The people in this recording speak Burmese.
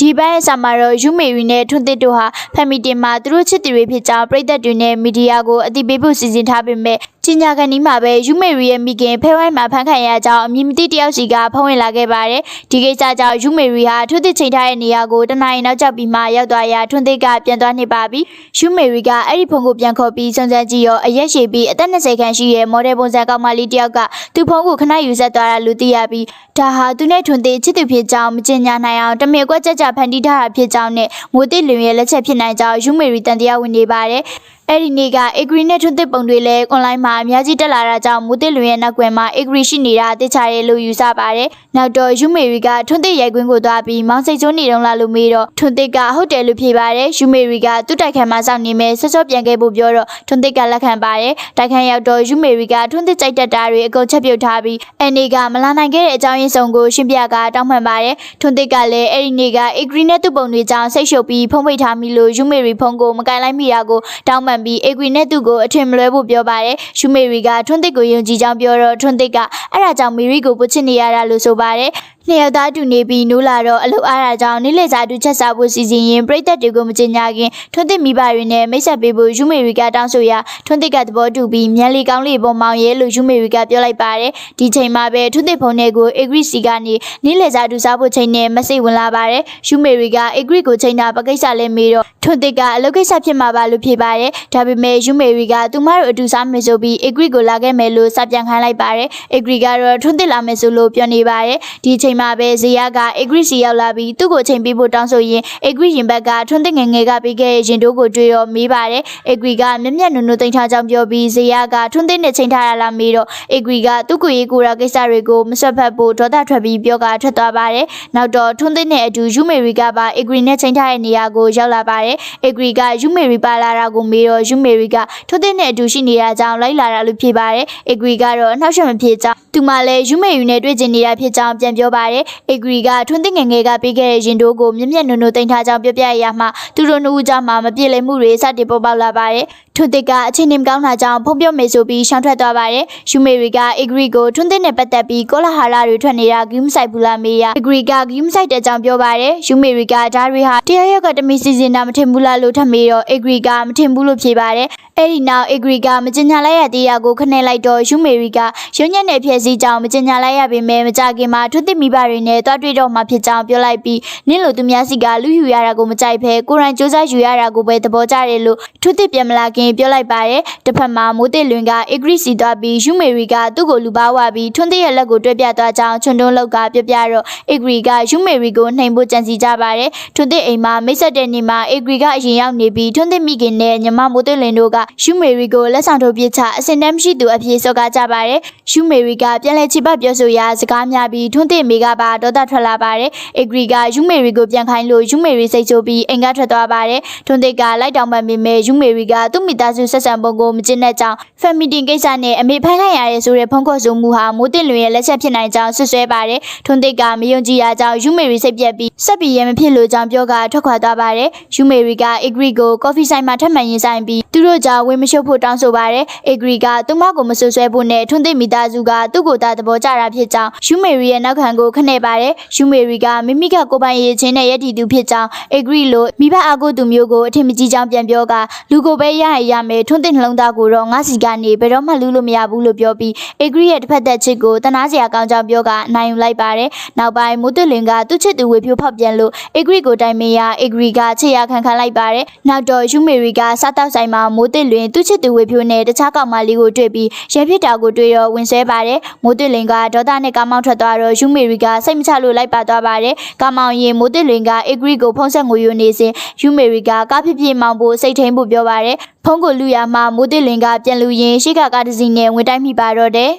ဒီဘက်ရဲ့ဆာမှာတော့ယူမေရီနဲ့ထွန်းတစ်တို့ဟာဖက်မီတင်မှာသူတို့ချစ်သူတွေဖြစ်ကြောင်းပြည်သက်တွေနဲ့မီဒီယာကိုအသိပေးဖို့စီစဉ်ထားပေမဲ့ကျင်ညာကန်ဒီမှာပဲယူမေရီရဲ့မိခင်ဖဲဝိုင်းမှာဖန်ခံရကြောင်းအမည်မသိတယောက်စီကဖုံးဝင်လာခဲ့ပါတယ်ဒီကိစ္စကြောင့်ယူမေရီဟာထွန်းတစ်ချိန်ထားတဲ့နေရာကိုတနင်္လာရီနောက်ကျပြီးမှရောက်သွားရာထွန်းတစ်ကပြန်သွားနေပါပြီယူမေရီကအဲ့ဒီဖုန်းကိုပြန်ခေါ်ပြီးစုံစမ်းကြည့်ရောအရက်ရှိပြီးအသက်20ခန့်ရှိတဲ့မော်ဒယ်ပုံစံကောင်မလေးတယောက်ကသူ့ဖုန်းကိုခဏယူဆက်သွားတာလို့သိရပြီးဒါဟာသူနဲ့ထွန်းတစ်ချစ်သူဖြစ်ကြောင်းမကျင်ညာနိုင်အောင်တမင်ကွက်ကြက်ကြဖန်တီးထားတာဖြစ်ကြောင်းနဲ့မိုးတစ်လွင်ရဲ့လက်ချက်ဖြစ်နိုင်ကြောင်းယူမေရီတန်တရားဝင်နေပါတယ် အဲ့ဒီနေ့က Agree နဲ့ထွန်းတစ်ပုံတွေလည်း online မှာအများကြီးတက်လာတာကြောင့်မိုးတစ်လွင်ရဲ့နောက်ကွယ်မှာ Agree ရှိနေတာသိချရဲလို့ယူဆပါတယ်။နောက်တော့ယူမေရီကထွန်းတစ်ရိုက်ကွင်းကိုသွားပြီးမောင်စိတ်ကျိုးနေတော့လာလို့မေးတော့ထွန်းတစ်ကဟုတ်တယ်လို့ဖြေပါတယ်။ယူမေရီကသူ့တိုက်ခန်းမှာစောင့်နေမယ်ဆော့ဆော့ပြန်ခဲ့ဖို့ပြောတော့ထွန်းတစ်ကလက်ခံပါတယ်။တိုက်ခန်းရောက်တော့ယူမေရီကထွန်းတစ်ကြိုက်တက်တာတွေအကုန်ချက်ပြုတ်ထားပြီးအနေကမလာနိုင်ခဲ့တဲ့အကြောင်းရင်းစုံကိုရှင်းပြကတောင်းပန်ပါတယ်။ထွန်းတစ်ကလည်းအဲ့ဒီနေ့က Agree နဲ့သူ့ပုံတွေကြောင့်စိတ်ရှုပ်ပြီးဖုံးပိတ်ထားမိလို့ယူမေရီဖုန်းကိုမကင်လိုက်မိတာကိုတောင်းပန်ပြီး Agree နဲ့သူ့ကိုအထင်မလွဲဖို့ပြောပါတယ်။ယူမေရီကထွန်းတစ်ကိုယုံကြည်ကြောင်းပြောတော့ထွန်းတစ်ကအဲ့ဒါကြောင့်မီရီကိုပုတ်ချစ်နေရတာလို့ဆိုပါတယ်။ နှစ်ယောက်သားတူနေပြီးနိုးလာတော့အလုပ်အားတာကြောင့်နေ့လည်စာတူချက်စားဖို့စီစဉ်ရင်ပြည်သက်တွေကိုမကြင်ညာခင်ထွန်းတစ်မိဘတွေနဲ့မိတ်ဆက်ပေးဖို့ယူမေရီကတောင်းဆိုရာထွန်းတစ်ကသဘောတူပြီးမြန်လီကောင်းလေးပေါ်မောင်ရဲလို့ယူမေရီကပြောလိုက်ပါတယ်ဒီချိန်မှာပဲထွန်းတစ်ဖုန်းထဲကိုအေဂရီစီကနေနေ့လည်စာတူစားဖို့ချိန်နဲ့မစိတ်ဝင်လာပါတယ်ယူမေရီကအေဂရီကိုချိန်တာပကိစ္စလဲမေးတော့ထွန်းတစ်ကအလုပ်ကိစ္စဖြစ်မှာပါလို့ဖြေပါတယ်ဒါပေမဲ့ယူမေရီကသူမတို့အတူစားမယ်ဆိုပြီးအေဂရီကိုလာခဲ့မယ်လို့စပြန်ခိုင်းလိုက်ပါတယ်အေဂရီကတော့ထွန်းတစ်လာမယ်ဆိုလို့ပြောနေပါတယ်ဒီချိန်မှာပဲဇေယကအေဂရီစီရောက်လာပြီးသူ့ကိုချိန်ပေးဖို့တောင်းဆိုရင်အေဂရီရင်ဘက်ကထွန်းတစ်ငယ်ငယ်ကပေးခဲ့တဲ့ရင်တို့ကိုတွေ့တော့မေးပါတယ်အေဂရီကမျက်မျက်နုံနုံတိန်ထားကြောင်းပြောပြီးဇေယကထွန်းတစ်နဲ့ချိန်ထားရလားမေးတော့အေဂရီကသူ့ကိုရေးကိုရာကိစ္စတွေကိုမဆွတ်ဖက်ဖို့ဒေါသထွက်ပြီးပြောကထွက်သွားပါတယ်နောက်တော့ထွန်းတစ်နဲ့အတူယူမေရီကပါအေဂရီနဲ့ချိန်ထားတဲ့နေရာကိုရောက်လာပါတယ်အေဂရီကယူမေရီပါလာတာကိုမေးတော့ယူမေရီကထွန်းတစ်နဲ့အတူရှိနေတာကြောင့်လိုက်လာတာလို့ဖြေပါတယ်အေဂရီကတော့အနှောက်အယှက်မဖြစ်ကြောင်း သူမလည်းယူမေရီနဲ့တွေ့ကျင်နေတာဖြစ်ကြောင်းပြန်ပြောပါတယ်အေဂရီကထွန်းတစ်ငယ်ငယ်ကပေးခဲ့တဲ့ရင်တို့ကိုမျက်မျက်နုံနုံတိန်ထားကြောင်းပြောပြရရမှာသူတို့နှစ်ဦးကြားမှာမပြေလည်မှုတွေစတင်ပေါ်ပေါက်လာပါတယ်ထွန်းတစ်ကအချိန်နေမကောင်းတာကြောင့်ဖုံးပြောမေဆိုပြီးရှောင်ထွက်သွားပါတယ်ယူမေရီကအေဂရီကိုထွန်းတစ်နဲ့ပတ်သက်ပြီးကောလာဟာရတွေထွက်နေတာဂိမ်းဆိုင်ဘူးလားမေးရအေဂရီကဂိမ်းဆိုင်တဲ့အကြောင်းပြောပါတယ်ယူမေရီကဒါတွေဟာတရားရောက်ကတမီစီစဉ်တာမထင်ဘူးလားလို့ထပ်မေးတော့အေဂရီကမထင်ဘူးလို့ဖြေပါတယ် အဲ့ဒီနောက်အေဂရီကမကျင်ညာလိုက်ရသေးရကိုခနဲ့လိုက်တော့ယူမေရီကရုံညက်နဲ့ဖြည့်စည်းကြောင်းမကျင်ညာလိုက်ရပေမဲ့မကြခင်မှာထွတ်တစ်မိဘတွေနဲ့တွားတွေ့တော့မှဖြစ်ကြောင်းပြောလိုက်ပြီးနင့်လိုသူများစီကလူယူရတာကိုမကြိုက်ဖဲကိုရန်စူးစမ်းယူရတာကိုပဲသဘောကျတယ်လို့ထွတ်တစ်ပြန်မလာခင်ပြောလိုက်ပါတယ်တစ်ဖက်မှာမိုးတစ်လွင်ကအေဂရီစီသွားပြီးယူမေရီကသူ့ကိုလူပါဝါပြီးထွန်းတစ်ရဲ့လက်ကိုတွဲပြသွားကြောင်းချွန်တွန်းလောက်ကပြပြတော့အေဂရီကယူမေရီကိုနှိမ်ဖို့ကြံစီကြပါတယ်ထွန်းတစ်အိမ်မှာမိတ်ဆက်တဲ့နေ့မှာအေဂရီကအရင်ရောက်နေပြီးထွန်းတစ်မိခင်နဲ့ညီမမိုးတစ်လွင်တို့ကယူမေရီကိုလက်ဆောင်ထုတ်ပြချအစင်တမ်းမရှိသူအဖြစ်စော်ကားကြပါတယ်ယူမေရီကပြန်လဲချိပတ်ပြောဆိုရာစကားများပြီးထွန်းတစ်မိကပါဒေါသထွက်လာပါတယ်အေဂရီကယူမေရီကိုပြန်ခိုင်းလို့ယူမေရီစိတ်ချိုးပြီးအိမ်ကထွက်သွားပါတယ်ထွန်းတစ်ကလိုက်တောင်ပန်ပေမဲ့ယူမေရီကသူ့မိသားစုဆက်ဆံပုံကိုမကျင့်တဲ့ကြောင်းဖက်မီတင်ကိစ္စနဲ့အမေဖိုင်ခိုင်းရရဲဆိုတဲ့ဖုန်းခေါ်ဆိုမှုဟာမိုးတင်လွင်ရဲ့လက်ချက်ဖြစ်နိုင်ကြောင်းဆွဆွဲပါတယ်ထွန်းတစ်ကမယုံကြည်ရကြောင်းယူမေရီစိတ်ပြက်ပြီးဆက်ပြီးရမဖြစ်လို့ကြောင်းပြောကထွက်ခွာသွားပါတယ်ယူမေရီကအေဂရီကိုကော်ဖီဆိုင်မှာထပ်မံရင်ဆိုင်ပြီးသူတို့ကြောင့်ဝင်းမရှုပ်ဖို့တောင်းဆိုပါတယ်အေဂရီကသူမကိုမဆွဆွဲဖို့နဲ့ထွန်းတစ်မိသားစုကသူ့ကိုယ်သားသဘောကျတာဖြစ်ကြောင်းယူမေရီရဲ့နောက်ခံကိုခနဲ့ပါတယ်ယူမေရီကမိမိကကိုပိုင်ရေးချင်းနဲ့ရည်တည်သူဖြစ်ကြောင်းအေဂရီလိုမိဘအကုသူမျိုးကိုအထင်မကြီးကြောင်းပြန်ပြောကလူကိုပဲရရရမယ်ထွန်းတစ်နှလုံးသားကိုတော့ငါစီကနေဘယ်တော့မှလူလို့မရဘူးလို့ပြောပြီးအေဂရီရဲ့တစ်ဖက်သက်ချစ်ကိုတနာစရာကောင်းကြောင်းပြောကနိုင်ယူလိုက်ပါတယ်နောက်ပိုင်းမိုးတစ်လင်ကသူ့ချစ်သူဝေဖြိုးဖောက်ပြန်လို့အေဂရီကိုတိုင်မင်ရအေဂရီကချစ်ရခံခံလိုက်ပါတယ်နောက်တော့ယူမေရီကစားတောက်ဆိုင်မှာမိုးတစ်လင်သူ့ချစ်သူဝေဖြိုးနဲ့တခြားကောင်မလေးကိုတွေ့ပြီးရဲဖြစ်တာကိုတွေ့တော့ဝင်ဆဲပါတယ်မိုးတစ်လင်ကဒေါသနဲ့ကားမောင်းထွက်သွားတော့ယူမေရီကစိတ်မချလို့လိုက်ပါသွားပါတယ်ကားမောင်းရင်မိုးတစ်လင်ကအေဂရီကိုဖုံးဆက်ငွေယူနေစဉ်ယူမေရီကကားဖြစ်ဖြစ်မောင်းဖို့စိတ်ထိန်ဖို့ပြောပါတယ်ဖုန်းကိုလူရမှာမိုးတစ်လင်ကပြန်လူရင်ရှေ့ကကားတစ်စီးနဲ့ဝင်တိုက်မိပါတော့တယ်